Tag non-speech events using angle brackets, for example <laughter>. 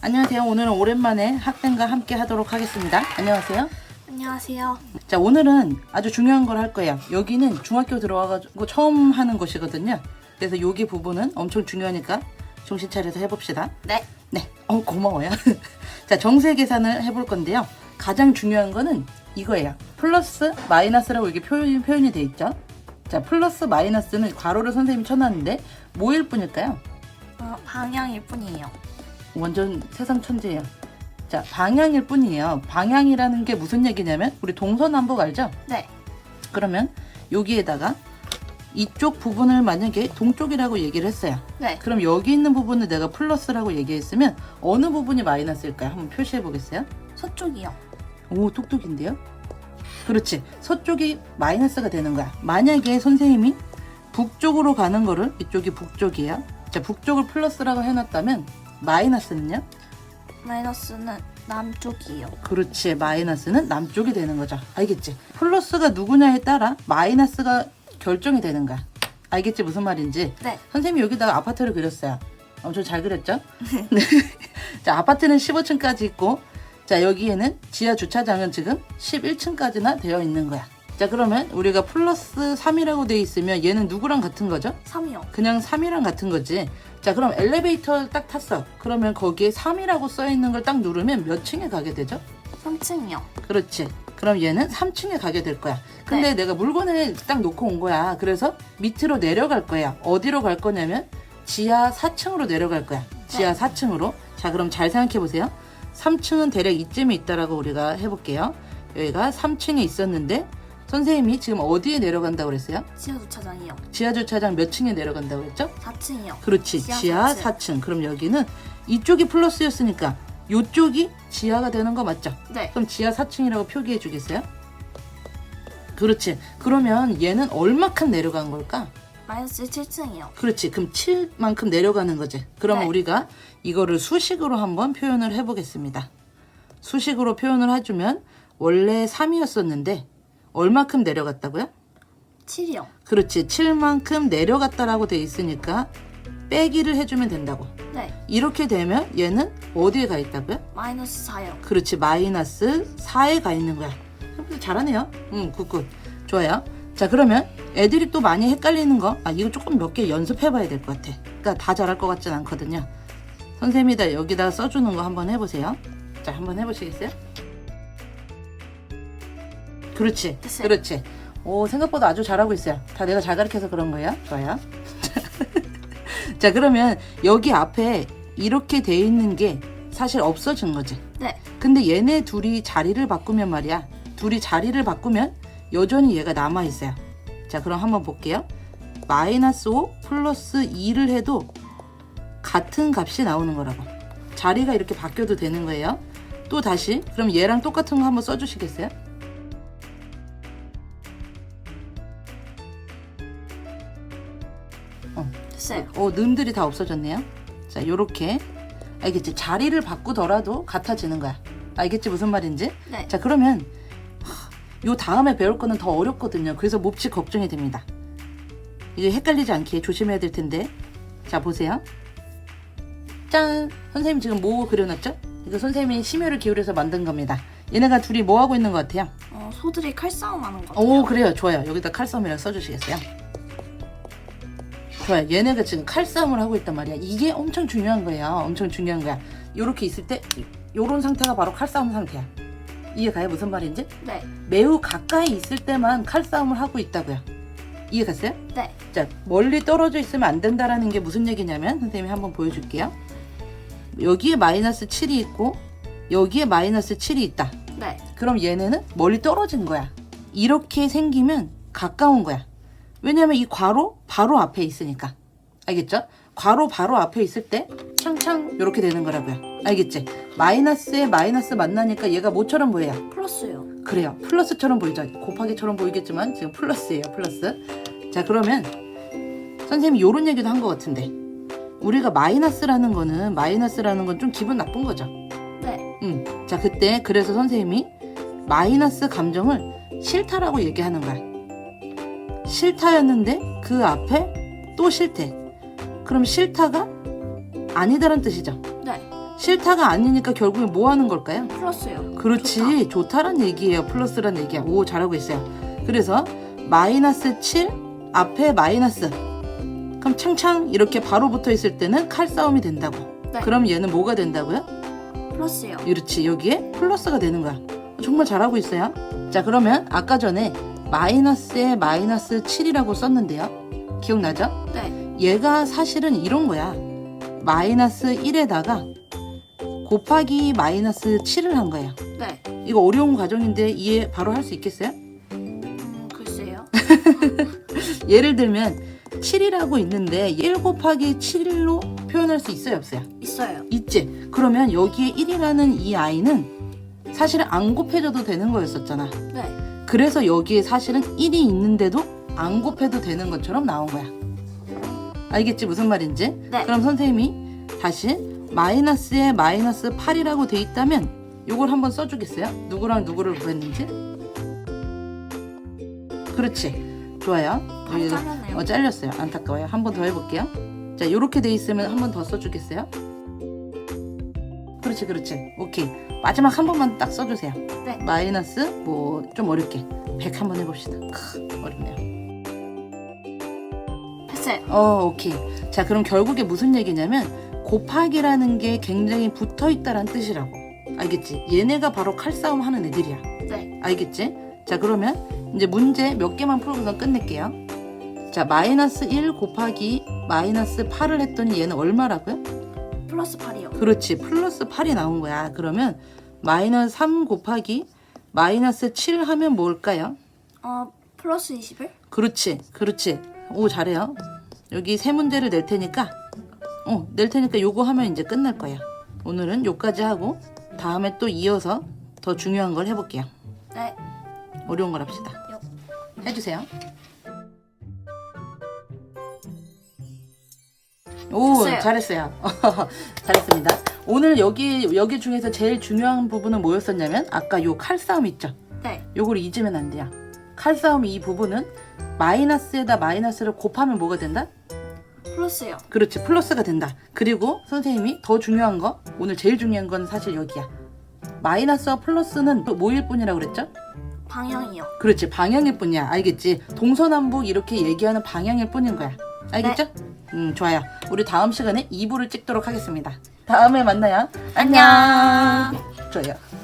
안녕하세요. 오늘은 오랜만에 학생과 함께 하도록 하겠습니다. 안녕하세요. 안녕하세요. 자, 오늘은 아주 중요한 걸 할 거예요. 여기는 중학교 들어와가지고 처음 하는 것이거든요. 그래서 여기 부분은 엄청 중요하니까 정신 차려서 해봅시다. 네. 네, 어, 고마워요. <laughs> 자, 정세 계산을 해볼 건데요. 가장 중요한 거는 이거예요. 플러스, 마이너스라고 이게 표현, 표현이 돼 있죠. 자, 플러스, 마이너스는 괄호를 선생님이 쳐놨는데 뭐일 뿐일까요? 어, 방향일 뿐이에요. 완전 세상 천재예요. 자, 방향일 뿐이에요. 방향이라는 게 무슨 얘기냐면 우리 동서남북 알죠? 네. 그러면 여기에다가 이쪽 부분을 만약에 동쪽이라고 얘기를 했어요. 네. 그럼 여기 있는 부분을 내가 플러스라고 얘기했으면 어느 부분이 마이너스일까요? 한번 표시해 보겠어요? 서쪽이요. 오, 똑똑인데요? 그렇지. 서쪽이 마이너스가 되는 거야. 만약에 선생님이 북쪽으로 가는 거를 이쪽이 북쪽이에요. 자, 북쪽을 플러스라고 해놨다면 마이너스는요? 마이너스는 남쪽이요. 그렇지. 마이너스는 남쪽이 되는 거죠. 알겠지? 플러스가 누구냐에 따라 마이너스가 결정이 되는 거야. 알겠지? 무슨 말인지. 네. 선생님이 여기다가 아파트를 그렸어요. 엄청 잘 그렸죠? 네. <laughs> 자, 아파트는 15층까지 있고, 자, 여기에는 지하 주차장은 지금 11층까지나 되어 있는 거야. 자, 그러면 우리가 플러스 3이라고 돼 있으면 얘는 누구랑 같은 거죠? 3이요. 그냥 3이랑 같은 거지. 자, 그럼 엘리베이터 딱 탔어. 그러면 거기에 3이라고 써 있는 걸 딱 누르면 몇 층에 가게 되죠? 3층이요. 그렇지. 그럼 얘는 3층에 가게 될 거야. 근데 내가 물건을 딱 놓고 온 거야. 그래서 밑으로 내려갈 거야. 어디로 갈 거냐면 지하 4층으로 내려갈 거야. 지하 4층으로. 자, 그럼 잘 생각해 보세요. 3층은 대략 이쯤에 있다라고 우리가 해볼게요. 여기가 3층에 있었는데 선생님이 지금 어디에 내려간다고 그랬어요? 지하 주차장이요. 지하 주차장 몇 층에 내려간다고 그랬죠? 4층이요. 그렇지. 지하 지하 4층. 4층. 그럼 여기는 이쪽이 플러스였으니까 이쪽이 지하가 되는 거 맞죠? 네. 그럼 지하 4층이라고 표기해 주겠어요? 그렇지. 그러면 얘는 얼마큼 내려간 걸까? 마이너스 7층이요. 그렇지. 그럼 7만큼 내려가는 거지. 그러면 네. 우리가 이거를 수식으로 한번 표현을 해보겠습니다. 수식으로 표현을 해주면 원래 3이었었는데 얼마큼 내려갔다고요? 7이요. 그렇지. 7만큼 내려갔다라고 돼 있으니까 빼기를 해주면 된다고. 네. 이렇게 되면 얘는 어디에 가 있다고요? 마이너스 4요. 그렇지 마이너스 4에 가 있는 거야 생각보다 잘하네요 응 굿굿 좋아요 자 그러면 애들이 또 많이 헷갈리는 거 아 이거 조금 몇 개 연습해 봐야 될 것 같아 그러니까 다 잘할 것 같진 않거든요 선생님이 다 여기다 써주는 거 한번 해보세요 자 한번 해보시겠어요? 그렇지 됐어요. 그렇지 오 생각보다 아주 잘하고 있어요 다 내가 잘 가르쳐서 그런 거예요 좋아요 <laughs> 자 그러면 여기 앞에 이렇게 돼 있는 게 사실 없어진 거지 네. 근데 얘네 둘이 자리를 바꾸면 말이야. 둘이 자리를 바꾸면 여전히 얘가 남아 있어요. 자, 그럼 한번 볼게요. 마이너스 5 플러스 2를 해도 같은 값이 나오는 거라고. 자리가 이렇게 바뀌어도 되는 거예요. 또 다시 그럼 얘랑 똑같은 거 한번 써주시겠어요? 됐어요. 어, 는들이 다 없어졌네요. 자, 요렇게. 알겠지? 자리를 바꾸더라도 같아지는 거야. 알겠지? 무슨 말인지? 네. 자, 그러면 하, 요 다음에 배울 거는 더 어렵거든요. 그래서 몹시 걱정이 됩니다. 이제 헷갈리지 않게 조심해야 될 텐데. 자, 보세요. 짠! 선생님 지금 뭐 그려놨죠? 이거 선생님이 심혈을 기울여서 만든 겁니다. 얘네가 둘이 뭐 하고 있는 것 같아요? 어, 소들이 칼싸움 하는 거 같아요. 오, 그래요. 좋아요. 여기다 칼싸움이라고 써주시겠어요? 좋아요. 얘네가 지금 칼싸움을 하고 있단 말이야. 이게 엄청 중요한 거예요. 엄청 중요한 거야. 요렇게 있을 때, 요런 상태가 바로 칼싸움 상태야. 이해가요? 무슨 말인지? 네. 매우 가까이 있을 때만 칼싸움을 하고 있다고요. 이해갔어요? 네. 자, 멀리 떨어져 있으면 안 된다라는 게 무슨 얘기냐면, 선생님이 한번 보여줄게요. 여기에 마이너스 7이 있고, 여기에 마이너스 7이 있다. 네. 그럼 얘네는 멀리 떨어진 거야. 이렇게 생기면 가까운 거야. 왜냐면 이 괄호 바로 앞에 있으니까. 알겠죠? 괄호 바로 앞에 있을 때 창창 이렇게 되는 거라고요. 알겠지? 마이너스에 마이너스 만나니까 얘가 뭐처럼 보여요? 플러스요. 그래요. 플러스처럼 보이죠? 곱하기처럼 보이겠지만 지금 플러스예요. 플러스. 자 그러면 선생님이 요런 얘기도 한 것 같은데 우리가 마이너스라는 거는 마이너스라는 건 좀 기분 나쁜 거죠. 네. 음. 자, 그때 그래서 선생님이 마이너스 감정을 싫다라고 얘기하는 거야. 싫다였는데 그 앞에 또 싫대. 그럼 싫다가 아니다란 뜻이죠. 네. 싫다가 아니니까 결국에 뭐 하는 걸까요? 플러스요. 그렇지 좋다란 얘기예요 플러스란 얘기야 오 잘하고 있어요 그래서 마이너스 7 앞에 마이너스 그럼 창창 이렇게 바로 붙어 있을 때는 칼싸움이 된다고 네. 그럼 얘는 뭐가 된다고요? 플러스요. 그렇지 여기에 플러스가 되는 거야 정말 잘하고 있어요 자 그러면 아까 전에 마이너스에 마이너스 7이라고 썼는데요 기억나죠? 네. 얘가 사실은 이런 거야 마이너스 1에다가 곱하기 마이너스 7을 한 거예요 네. 이거 어려운 과정인데 이해 바로 할 수 있겠어요? 음, 글쎄요. <laughs> 예를 들면 7이라고 있는데 1 곱하기 7로 표현할 수 있어요 없어요? 있어요. 있지 그러면 여기에 1이라는 이 아이는 사실은 안 곱해져도 되는 거였었잖아 네. 그래서 여기에 사실은 1이 있는데도 안 곱해도 되는 것처럼 나온 거야 알겠지 무슨 말인지? 네. 그럼 선생님이 다시 마이너스에 마이너스 8이라고 돼 있다면 이걸 한번 써주겠어요? 누구랑 누구를 구했는지? 그렇지 좋아요 여기가- 잘렸네요. 어, 잘렸어요. 안타까워요. 한 번 더 해볼게요. 자, 이렇게 돼 있으면 한 번 더 써주겠어요? 그렇지, 그렇지. 오케이. 마지막 한 번만 딱 써주세요. 네. 마이너스 뭐 좀 어렵게 100 한번 해봅시다. 크, 어렵네요. 됐어요. 어, 오케이. 자, 그럼 결국에 무슨 얘기냐면 곱하기라는 게 굉장히 붙어 있다란 뜻이라고. 알겠지? 얘네가 바로 칼싸움 하는 애들이야. 네. 알겠지? 자 그러면 이제 문제 몇 개만 풀고서 끝낼게요. 자 마이너스 1 곱하기 마이너스 8을 했더니 얘는 얼마라고요? 플러스 8이요. 그렇지 플러스 8이 나온 거야. 그러면 마이너스 3 곱하기 마이너스 7 하면 뭘까요? 어, 플러스 21? 그렇지 그렇지 오 잘해요. 여기 세 문제를 낼 테니까 어낼 테니까 요거 하면 이제 끝날 거야. 오늘은 요까지 하고 다음에 또 이어서 더 중요한 걸 해볼게요. 네. 어려운 걸 합시다. 요. 해주세요. 오, 됐어요. 잘했어요. <laughs> 잘했습니다. 오늘 여기 여기 중에서 제일 중요한 부분은 뭐였었냐면 아까 요 칼싸움 있죠. 네. 요걸 잊으면 안 돼요. 칼싸움 이 부분은 마이너스에다 마이너스를 곱하면 뭐가 된다? 플러스요. 그렇지, 플러스가 된다. 그리고 선생님이 더 중요한 거, 오늘 제일 중요한 건 사실 여기야. 마이너스와 플러스는 또 뭐일 뿐이라고 그랬죠? 방향이요. 그렇지 방향일 뿐이야 알겠지 동서남북 이렇게 얘기하는 방향일 뿐인 거야 알겠죠? 음 좋아요. 우리 다음 시간에 2부를 찍도록 하겠습니다. 다음에 만나요. 안녕. 좋아요